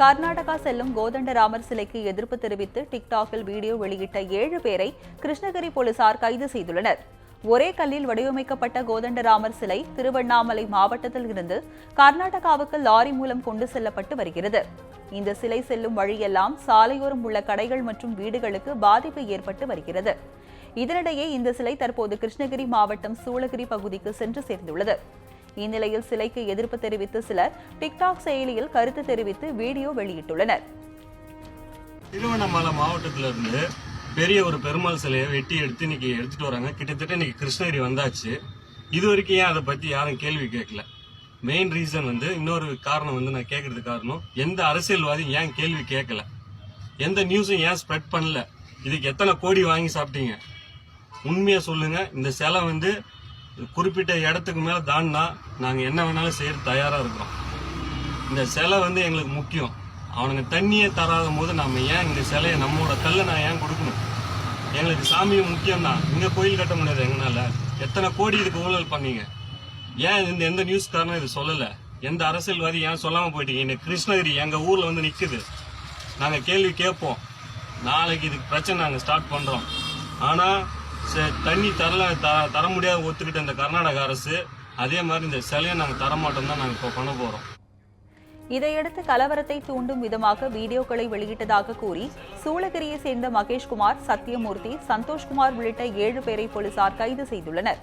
கர்நாடகா செல்லும் கோதண்டராமர் சிலைக்கு எதிர்ப்பு தெரிவித்து டிக்டாக்கில் வீடியோ வெளியிட்ட ஏழு பேரை கிருஷ்ணகிரி போலீசார் கைது செய்துள்ளனர். ஒரே கல்லில் வடிவமைக்கப்பட்ட கோதண்டராமர் சிலை திருவண்ணாமலை மாவட்டத்தில் இருந்து கர்நாடகாவுக்கு லாரி மூலம் கொண்டு செல்லப்பட்டு வருகிறது. இந்த சிலை செல்லும் வழியெல்லாம் சாலையோரம் உள்ள கடைகள் மற்றும் வீடுகளுக்கு பாதிப்பு ஏற்பட்டு வருகிறது. இதனிடையே இந்த சிலை தற்போது கிருஷ்ணகிரி மாவட்டம் சூளகிரி பகுதிக்கு சென்று சேர்ந்துள்ளது. இந்நிலையில் சிலைக்கு எதிர்ப்பு தெரிவித்து சிலர் டிக்டாக் செயலியில் கருத்து தெரிவித்து வீடியோ வெளியிட்டுள்ளனர். திருவண்ணாமலை மாவட்டத்திலிருந்து பெரிய ஒரு பெருமாள் சிலையை வெட்டி எடுத்து இன்னைக்கு எடுத்துட்டு வராங்க. கிட்டத்தட்ட இன்னைக்கு கிருஷ்ணகிரி வந்தாச்சு. இது வரைக்கும் ஏன் அதை பத்தி யாரும் கேள்வி கேட்கல? மெயின் ரீசன் வந்து இன்னொரு காரணம் வந்து நான் கேட்கறது காரணம் எந்த அரசியல்வாதியும் ஏன் கேள்வி கேட்கல? எந்த நியூஸும் ஏன் ஸ்ப்ரெட் பண்ணல? இதுக்கு எத்தனை கோடி வாங்கி சாப்பிட்டீங்க? உண்மையா சொல்லுங்க. இந்த சிலை வந்து குறிப்பிட்ட இடத்துக்கு மேல தாண்டினா நாங்க என்ன வேணாலும் செய்ய தயாரா இருக்கிறோம். இந்த சிலை வந்து எங்களுக்கு முக்கியம். அவனுங்க தண்ணியே தராத போது நம்ம ஏன் இந்த சிலையை நம்மளோட கல்லை நான் ஏன் கொடுக்கணும்? எங்களுக்கு சாமியும் முக்கியம் தான் இங்க கோயில் கட்ட முடியாது எங்கனால எத்தனை கோடி இதுக்கு ஊழல் பண்ணீங்க? ஏன் இந்த எந்த நியூஸ்காரனும் இது சொல்லல? எந்த அரசியல்வாதி ஏன் சொல்லாம போயிட்டீங்க? இந்த கிருஷ்ணகிரி எங்க ஊர்ல வந்து நிக்குது. நாங்க கேள்வி கேட்போம். நாளைக்கு இதுக்கு பிரச்சனை நாங்க ஸ்டார்ட் பண்றோம். ஆனா ச- தண்ணி தரல த- தர முடியாத ஒத்துக்கிட்ட இந்த கர்நாடக அரசு அதே மாதிரி இந்த சிலையை நாங்கள் தரமாட்டோம் தான் நாங்கள் இப்போ பண்ண போகிறோம் இதையடுத்து கலவரத்தை தூண்டும் விதமாக வீடியோக்களை வெளியிட்டதாக கூறி சூளகிரியை சேர்ந்த மகேஷ்குமார் சத்யமூர்த்தி சந்தோஷ்குமார் உள்ளிட்ட ஏழு பேரை போலீசார் கைது செய்துள்ளனர்.